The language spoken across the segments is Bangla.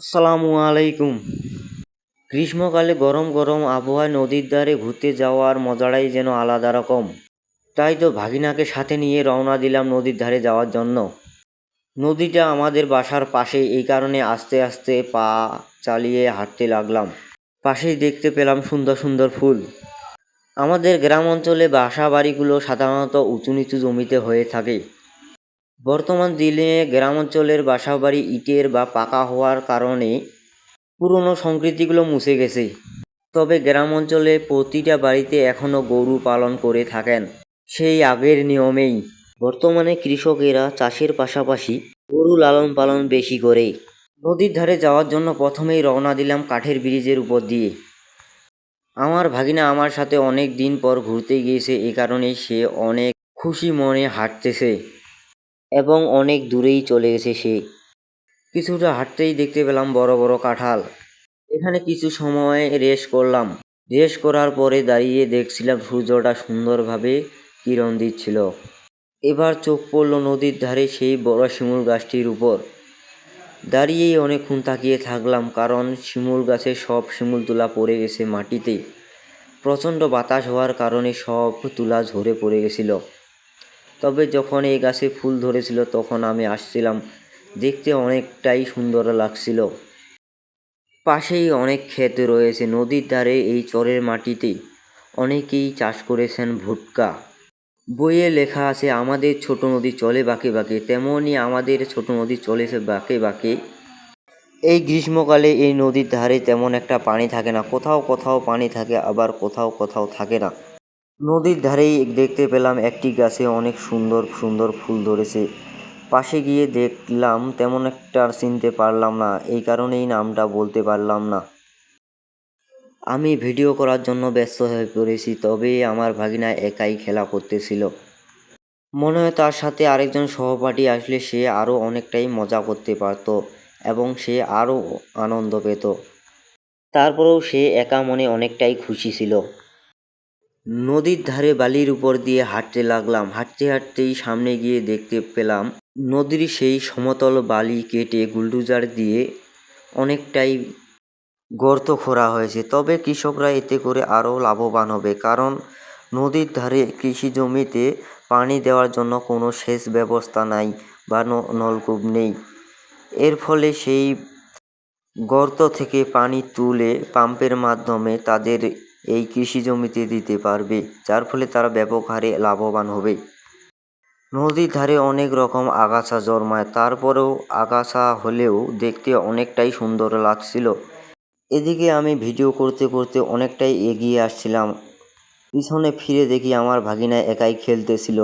আসসালামু আলাইকুম। গ্রীষ্মকালে গরম গরম আবহাওয়ায় নদীর ধারে ঘুরতে যাওয়ার মজাটাই যেন আলাদা রকম। তাই তো ভাগিনাকে সাথে নিয়ে রওনা দিলাম নদীর ধারে যাওয়ার জন্য। নদীটা আমাদের বাসার পাশে, এই কারণে আস্তে আস্তে পা চালিয়ে হাঁটতে লাগলাম। পাশেই দেখতে পেলাম সুন্দর সুন্দর ফুল। আমাদের গ্রাম অঞ্চলে বাসা বাড়িগুলো সাধারণত উঁচু নিচু জমিতে হয়ে থাকে। বর্তমান দিনে গ্রাম অঞ্চলের বাসাবাড়ি ইটের বা পাকা হওয়ার কারণে পুরনো সংস্কৃতিগুলো মুছে গেছে। তবে গ্রাম অঞ্চলে প্রতিটা বাড়িতে এখনও গরু পালন করে থাকেন। সেই আগের নিয়মেই বর্তমানে কৃষকেরা চাষের পাশাপাশি গরু লালন পালন বেশি করে। নদীর ধারে যাওয়ার জন্য প্রথমেই রওনা দিলাম কাঠের ব্রিজের উপর দিয়ে। আমার ভাগিনা আমার সাথে অনেক দিন পর ঘুরতে গিয়েছে, এ কারণে সে অনেক খুশি মনে হাঁটতেছে। এবং অনেক দূরেই চলে গেছে সে। কিছুটা হাঁটতেই দেখতে পেলাম বড় বড় কাঁঠাল। এখানে কিছু সময় রেস্ট করলাম। রেস্ট করার পরে দাঁড়িয়ে দেখছিলাম সূর্যটা সুন্দরভাবে কিরণ দিচ্ছিল। এবার চোখ পড়ল নদীর ধারে সেই বড় শিমুল গাছটির উপর। দাঁড়িয়েই অনেকক্ষণ তাকিয়ে থাকলাম কারণ শিমুল গাছে সব শিমুল তুলা পড়ে গেছে মাটিতে। প্রচণ্ড বাতাস হওয়ার কারণে সব তুলা ঝরে পড়ে গেছিল। তবে যখন এই গাছে ফুল ধরেছিল, তখন আমি আসছিলাম। দেখতে অনেকটাই সুন্দর লাগছিল। পাশেই অনেক ক্ষেত রয়েছে। নদীর ধারে এই চরের মাটিতে অনেকেই চাষ করেছেন ভুটকা বইয়ে লেখা আছে, আমাদের ছোট নদী চলে বাঁকে বাঁকে। তেমনই আমাদের ছোট নদী চলেছে বাঁকে বাঁকে। এই গ্রীষ্মকালে এই নদীর ধারে তেমন একটা পানি থাকে না। কোথাও কোথাও পানি থাকে, আবার কোথাও কোথাও থাকে না। নদীর ধারেই দেখতে পেলাম একটি গাছে অনেক সুন্দর সুন্দর ফুল ধরেছে। পাশে গিয়ে দেখলাম তেমন একটা আর চিনতে পারলাম না, এই কারণেই নামটা বলতে পারলাম না। আমি ভিডিও করার জন্য ব্যস্ত হয়ে পড়েছি, তবে আমার ভাগিনা একাই খেলা করতেছিল। মনে হয় তার সাথে আরেকজন সহপাঠী আসলে সে আরও অনেকটাই মজা করতে পারত এবং সে আরও আনন্দ পেত। তারপরেও সে একা মনে অনেকটাই খুশি ছিল। নদীর ধারে বালির উপর দিয়ে হাঁটতে লাগলাম। হাঁটতে হাঁটতেই সামনে গিয়ে দেখতে পেলাম, নদীর সেই সমতল বালি কেটে গুলডুজার দিয়ে অনেকটাই গর্ত খোঁড়া হয়েছে। তবে কৃষকরা এতে করে আরও লাভবান হবে, কারণ নদীর ধারে কৃষি জমিতে পানি দেওয়ার জন্য কোনো সেচ ব্যবস্থা নাই বা নলকূপ নেই। এর ফলে সেই গর্ত থেকে পানি তুলে পাম্পের মাধ্যমে তাদের এই কৃষি জমিতে দিতে পারবে, যার ফলে তারা ব্যাপক হারে লাভবান হবে। নদীর ধারে অনেক রকম আগাছা জন্মায়, তারপরেও আগাছা হলেও দেখতে অনেকটাই সুন্দর লাগছিল। এদিকে আমি ভিডিও করতে করতে অনেকটাই এগিয়ে আসছিলাম। পিছনে ফিরে দেখি আমার ভাগিনা একাই খেলতেছিল।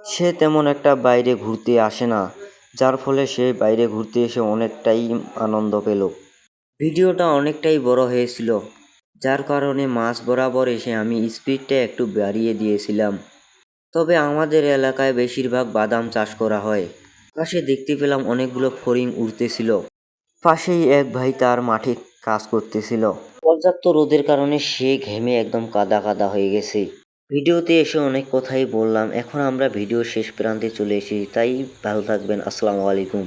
সে তেমন একটা বাইরে ঘুরতে আসে না, যার ফলে সে বাইরে ঘুরতে এসে অনেকটাই আনন্দ পেল। ভিডিওটা অনেকটাই বড় হয়েছিল। যার কারণে মাছ বরাবর এসে আমি স্পিডটা একটু বাড়িয়ে দিয়েছিলাম। তবে আমাদের এলাকায় বেশিরভাগ বাদাম চাষ করা হয়। পাশে দেখতে পেলাম অনেকগুলো ফড়িং উড়তেছিল। পাশেই এক ভাই তার মাঠে কাজ করতেছিল। পর্যাপ্ত রোদের কারণে সে ঘেমে একদম কাদা কাদা হয়ে গেছে। ভিডিওতে এসে অনেক কথাই বললাম। এখন আমরা ভিডিও শেষ প্রান্তে চলে এসেছি। তাই ভালো থাকবেন। আসসালামু আলাইকুম।